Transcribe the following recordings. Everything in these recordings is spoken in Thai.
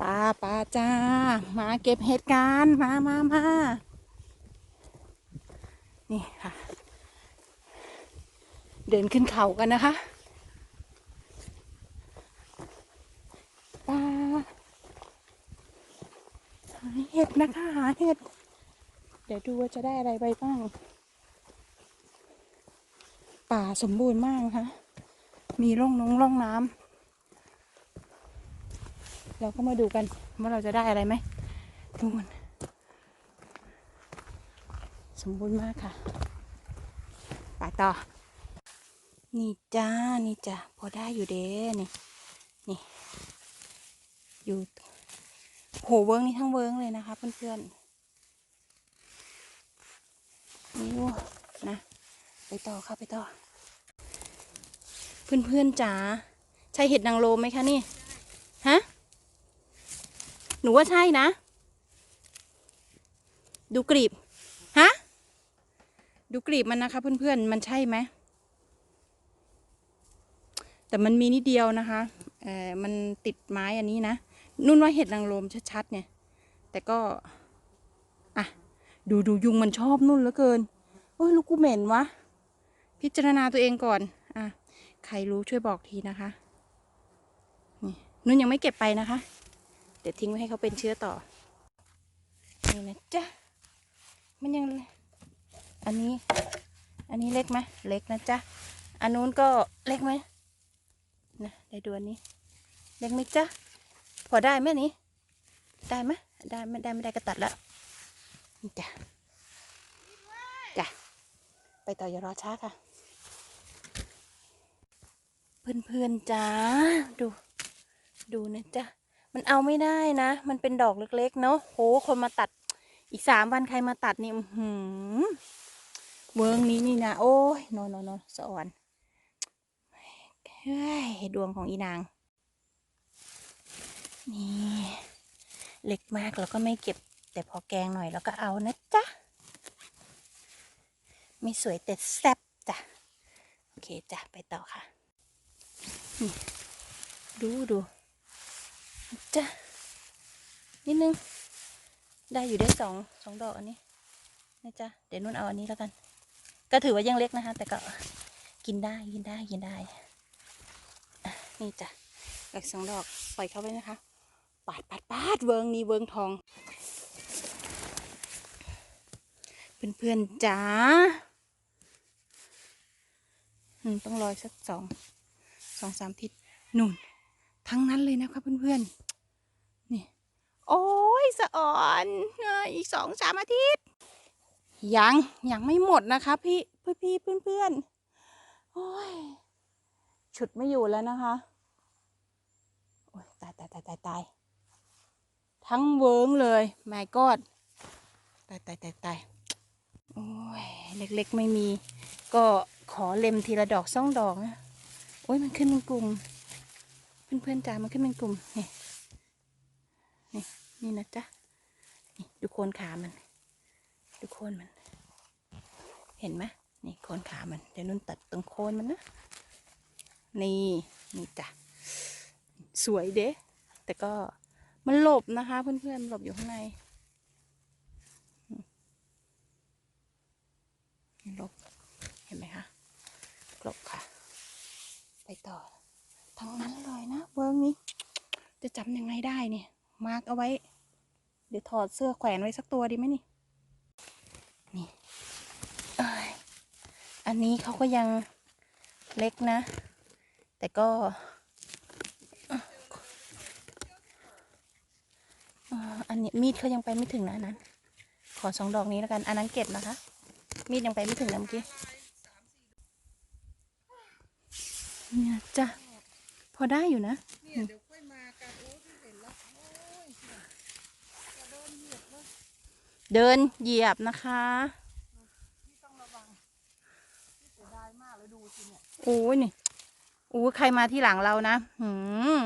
ปลาปลาจ้า มาเก็บเหตุการณ์มามามานี่ค่ะ เดินขึ้นเขากันนะคะปลาหาเห็ดนะคะ หาเห็ด เดี๋ยวดูว่าจะได้อะไรไปบ้าง ป่าสมบูรณ์มากนะคะ มีร่องน้องร่องน้ำ เราก็มาดูกันว่าเราจะได้อะไรไหมดูมันสมบูรณ์มากค่ะไปต่อ นี่จ้า นี่จ้าพอได้อยู่เด้นี่ นี่ อยู่โหเวิร์งนี่ทั้งเวิร์งเลยนะคะเพื่อนๆนี่นะ ไปต่อค่ะไปต่อ เพื่อนๆจ๋าใช่เห็ดนางโลมไหมคะนี่ หนูว่าใช่นะ ดูกลีบ ฮะ ดูกลีบมันนะคะเพื่อนๆ มันใช่ไหม แต่มันมีนิดเดียวนะคะ เออมันติดไม้อันนี้นะ นุ่นว่าเห็ดนางรมชัดๆเนี่ย แต่ก็ อะ ดูดูยุงมันชอบนุ่นเหลือเกิน โอ้ยลูกกูเหม็นวะ พิจารณาตัวเองก่อน อะ ใครรู้ช่วยบอกทีนะคะ นี่นุ่นยังไม่เก็บไปนะคะ เดี๋ยวทิ้งไว้ให้เขาเป็นเชื้อต่อ นี่นะจ๊ะ มันยัง อันนี้ อันนี้เล็กไหมเล็กนะจ๊ะ อันนู้นก็เล็กไหมนะได้ดูอันนี้ เล็กไหมจ๊ะ พอได้ไหมนี้ ได้ไหมได้ไม่ได้ไม่ได้ก็ตัดแล้วจ้ะ จ้ะ ไปต่ออย่ารอช้าค่ะ เพื่อนๆจ้า ดู ดูนะจ๊ะ มันเอาไม่ได้นะ มันเป็นดอกเล็กๆ เนาะโหคนมาตัด อีกสามวันใครมาตัดนี่หืมเวิร์งนี้นี่นะโอ้ยโนโนโนสะอ่อนเฮ้ยดวงของอีนาง นี่เล็กมากแล้วก็ไม่เก็บ แต่พอแกงหน่อยแล้วก็เอานะจ๊ะไม่สวยแต่แซ่บจ้ะโอเคจ้ะไปต่อค่ะ ดูดู จ้ะนิดนึง ได้อยู่ได้สองสองดอกอันนี้นะจ๊ะเดี๋ยวนุ่นเอาอันนี้แล้วกัน ก็ถือว่ายังเล็กนะคะ แต่ก็กินได้กินได้กินได้ นี่จ้ะเหล็กสองดอกปล่อยเข้าไปนะคะ ปาดปาดปาดเวิงนี่เวิงทอง เพื่อนๆจ้าอืมต้องรอยสักสองสองสามทิศนู่น ทั้งนั้นเลยนะคะเพื่อนๆ นี่ โอ้ยสะอ่อนอีกสองสามอาทิตย์ ยัง ยังไม่หมดนะคะพี่พี่พี่เพื่อนเพื่อนๆ โอ้ย ฉุดไม่อยู่แล้วนะคะ โอ้ยตายตายตายตายตายทั้งเวิ้งเลยแม่กอดตายตายตายตายโอ้ยเล็กๆไม่มี ก็ขอเล็มทีละดอกสองดอกนะโอ้ยมันขึ้นเป็นกลุ่ม เพื่อนๆจ๋ามันขึ้นเป็นกลุ่มนี่นี่นี่นะจ๊ะนี่ดูโคนขามัน ดูโคนมัน เห็นไหมนี่โคนขามันเดี๋ยวนุ่นตัดตรงโคนมันนะนี่นี่จ้ะสวยเด้แต่ก็มันหลบนะคะ เพื่อนๆหลบอยู่ข้างในหลบเห็นไหมคะหลบค่ะ ไปต่อ ทั้งนั้นเลยนะเวิร์กนี้ จะจำยังไงได้เนี่ย มาร์กเอาไว้ เดี๋ยวถอดเสื้อแขวนไว้สักตัวดีไหมนี่ นี่เอ้ยอันนี้เขาก็ยังเล็กนะ แต่ก็อันนี้มีดเขายังไปไม่ถึงนะอันนั้น ขอสองดอกนี้แล้วกัน อันนั้นเก็บนะคะ มีดยังไปไม่ถึงนะเมื่อกี้เนี่ยจ้ะ อได้อยู่นะ เนี่ยเดี๋ยวค่อยมากันโอ้ที่เห็นแล้วโอ้ยจะโดนเหยียบแล้วเดินเหยียบนะคะพี่ต้องระวังพี่เสียดายมากเลยดูสิเนี่ยโอ้ยนี่โอ้ยใครมาที่หลังเรานะหืม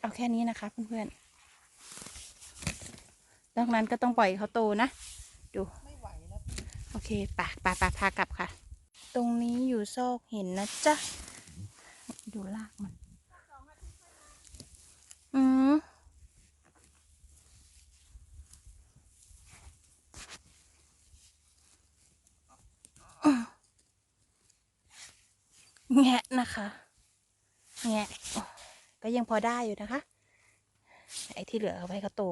เอาแค่นี้นะคะเพื่อนๆนอกนั้นก็ต้องปล่อยเขาโตนะ ดู เคปะปะปะพากลับค่ะ ตรงนี้อยู่ซอกหินนะจ๊ะ ดูรากมัน อืมแงะนะคะแงะก็ยังพอได้อยู่นะคะ ไอ้ที่เหลือเอาไว้เขาโต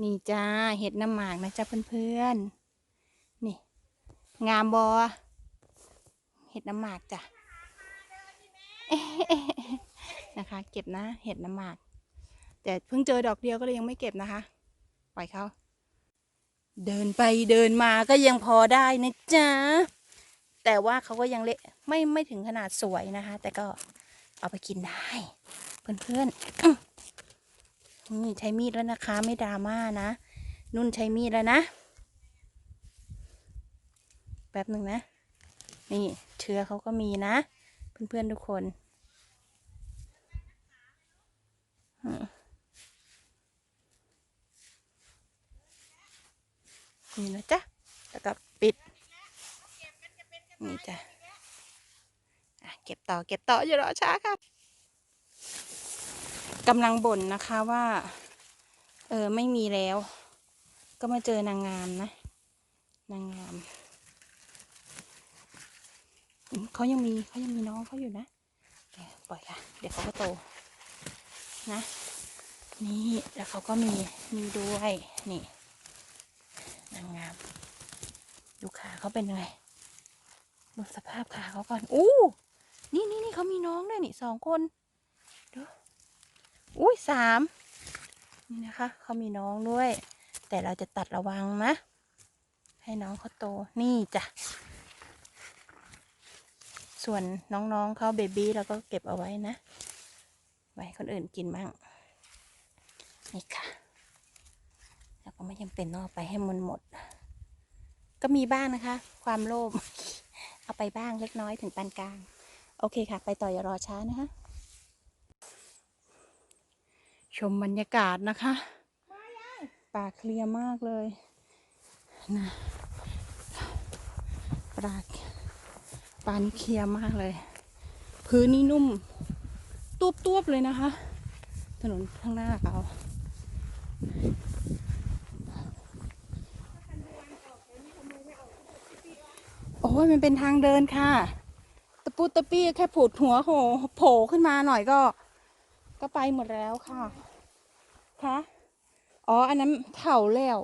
นี่จ้าเห็ดน้ำหมากนะจ๊ะเพื่อนๆนี่ งามบอเห็ดน้ำหมากจ้ะนะคะ เก็บนะ เห็ดน้ำหมาก แต่เพิ่งเจอดอกเดียวก็เลยยังไม่เก็บนะคะ ปล่อยเขาเดินไปเดินมาก็ยังพอได้นะจ๊ะ แต่ว่าเขาก็ยังเละไม่ไม่ถึงขนาดสวยนะคะ แต่ก็เอาไปกินได้ เพื่อนๆนี่ใช้มีดแล้วนะคะ ไม่ดราม่านะ นุ่นใช้มีดแล้วนะ แป๊บหนึ่งนะ นี่เชื้อเขาก็มีนะ เพื่อนๆทุกคนนี่นะจ๊ะ แล้วก็ปิด นี่จ้ะเก็บต่อเก็บต่ออย่ารอช้าค่ะกำลังบ่นนะคะว่า เออไม่มีแล้ว ก็มาเจอนางงามนะ นางงาม เขายังมีเขายังมีน้องเขาอยู่นะปล่อยค่ะ เดี๋ยวเขาก็โตนะ นี่แล้วเขาก็มีมีด้วยนี่นางงามดูขาเขาเป็นไงดูสภาพขาเขาก่อนอู้นี่นี่นี่เขามีน้องด้วยนี่สองคนดูอุ้ยสามนี่นะคะเขามีน้องด้วย แต่เราจะตัดระวังนะ ให้น้องเขาโตนี่จ้ะ ส่วนน้องๆเขาเบบี้เราก็เก็บเอาไว้นะ ไว้คนอื่นกินบ้าง นี่ค่ะ แล้วก็ไม่จำเป็นต้องเอาไปให้มันหมด ก็มีบ้างนะคะ ความโลภ เอาไปบ้างเล็กน้อยถึงปานกลาง โอเคค่ะ ไปต่ออย่ารอช้านะคะ ชมบรรยากาศนะคะ ป่าเคลียร์มากเลยนะปลา ปานเคลียร์มากเลย พื้นนี่นุ่มตูบๆเลยนะคะ ถนนข้างหน้าเราโอ้ยมันเป็นทางเดินค่ะ ตะปูตะปี้แค่ผุดหัวโผล่โผล่ขึ้นมาหน่อยก็ ก็ไปหมดแล้วค่ะคะอ๋อ อันนั้นเถ่าแล้ว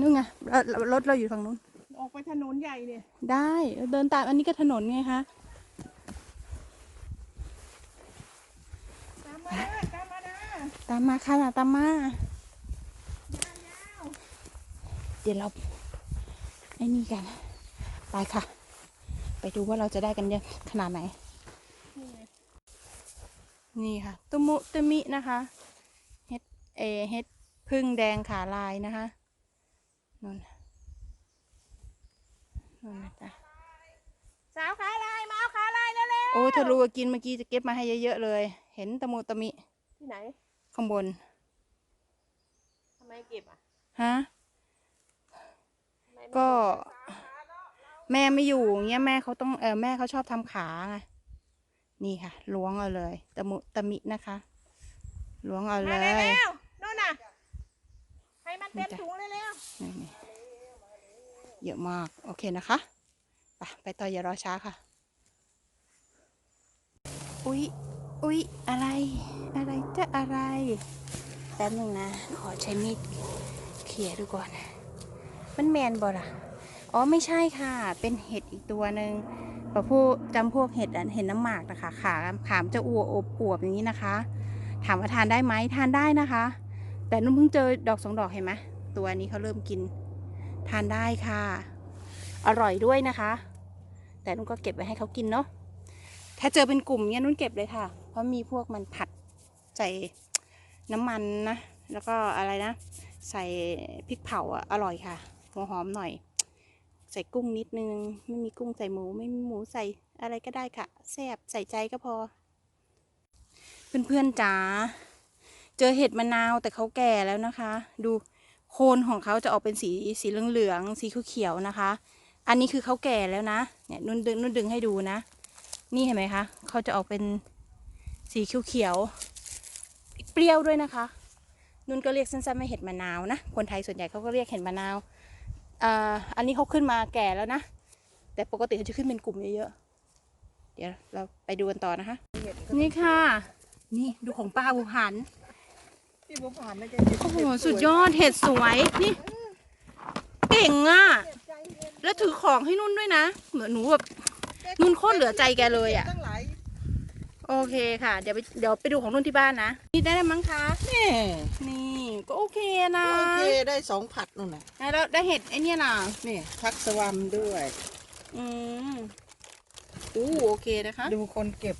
นู่นไงรถรถเราอยู่ฝั่งนู้น ออกไปถนนใหญ่เนี่ย ได้เดินตามอันนี้ก็ถนนไงคะตามมาตามมานะตามมาค่ะตามมาเดี๋ยวเราไอ้นี่กัน ไปค่ะ ไปดูว่าเราจะได้กันเยอะขนาดไหนนี่ไงนี่ค่ะ ตุมุตุมินะคะเฮ็ดเอเฮ็ดพึ่งแดงขาลายนะคะนู่น นู่นนะจ๊ะสาวขาลายมาเอาขาลายแล้วเลยโอ้ถ้ารู้ว่ากินเมื่อกี้จะเก็บมาให้เยอะๆเลย เห็นตะมุตะมิที่ไหนข้างบน ทำไมเก็บอะฮะ ทำไมไม่ก็สาวขาเลาะเราแม่ไม่อยู่เงี้ยแม่เขาต้องเออแม่เขาชอบทำขาไงนี่ค่ะล้วงเอาเลยตะมุตะมินะคะล้วงเอาเลมาย เร็วๆนู่นน่ะให้มันเต็มนี่จ้ะถุงเร็วนี่นี่ เยอะมาก โอเคนะคะ ไปไปต่ออย่ารอช้าค่ะ อุ๊ย อุ๊ย อะไร อะไรจะอะไร แป๊บหนึ่งนะ ขอใช้มีดเขี่ยดูก่อน มันแมนบ่ล่ะ อ๋อไม่ใช่ค่ะ เป็นเห็ดอีกตัวหนึ่งพอพูจำพวกเห็ดเห็ดน้ำหมากนะคะ ขาขามจะอวบอวบอย่างนี้นะคะ ถามว่าทานได้ไหมทานได้นะคะ แต่นุ่นเพิ่งเจอดอกสองดอกเห็นไหมตัวนี้เขาเริ่มกิน ทานได้ค่ะ อร่อยด้วยนะคะ แต่นุ่นก็เก็บไว้ให้เขากินเนาะถ้าเจอเป็นกลุ่มเนี้ยนุ่นเก็บเลยค่ะ เพราะมีพวกมันผัดใส่น้ำมันนะ แล้วก็อะไรนะ ใส่พริกเผาอร่อยค่ะหัวหอมหน่อย ใส่กุ้งนิดนึง ไม่มีกุ้งใส่หมู ไม่มีหมูใส่อะไรก็ได้ค่ะแซ่บใส่ใจก็พอ เพื่อนๆจ๋าเจอเห็ดมะนาวแต่เขาแก่แล้วนะคะ ดู โคนของเขาจะออกเป็นสีสีเหลืองๆสีเขียวๆนะคะ อันนี้คือเขาแก่แล้วนะเนี่ยนุ่นดึงนุ่นดึงให้ดูนะ นี่เห็นไหมคะเขาจะออกเป็นสีเขียวๆเปรี้ยวด้วยนะคะ นุ่นก็เรียกสั้นๆว่าเห็ดมะนาวนะคนไทยส่วนใหญ่เขาก็เรียกเห็ดมะนาวอ่าอันนี้เขาขึ้นมาแก่แล้วนะ แต่ปกติเขาจะขึ้นเป็นกลุ่มเยอะๆเดี๋ยวเราไปดูกันต่อนะคะ นี่ค่ะ นี่ดูของป้าบุหัน ที่ผมผ่านนะแกโอ้โหสุดยอดเห็ดสวยนี่ เก่งอะใจเย็นแล้วถือของให้นุ่นด้วยนะ เหมือนหนูแบบนุ่นโคตรเหลือใจแกเลยอะตั้งหลายโอเคค่ะ เดี๋ยวไปเดี๋ยวไปดูของนุ่นที่บ้านนะ นี่ได้แล้วมั้งคะนี่นี่ก็โอเคนะโอเคได้สองผัดนู่นน่ะแล้วได้เห็ดไอเนี่ยน่ะนี่พักสวัมด้วย อืมอู้โอเคนะคะ ดูคนเก็บ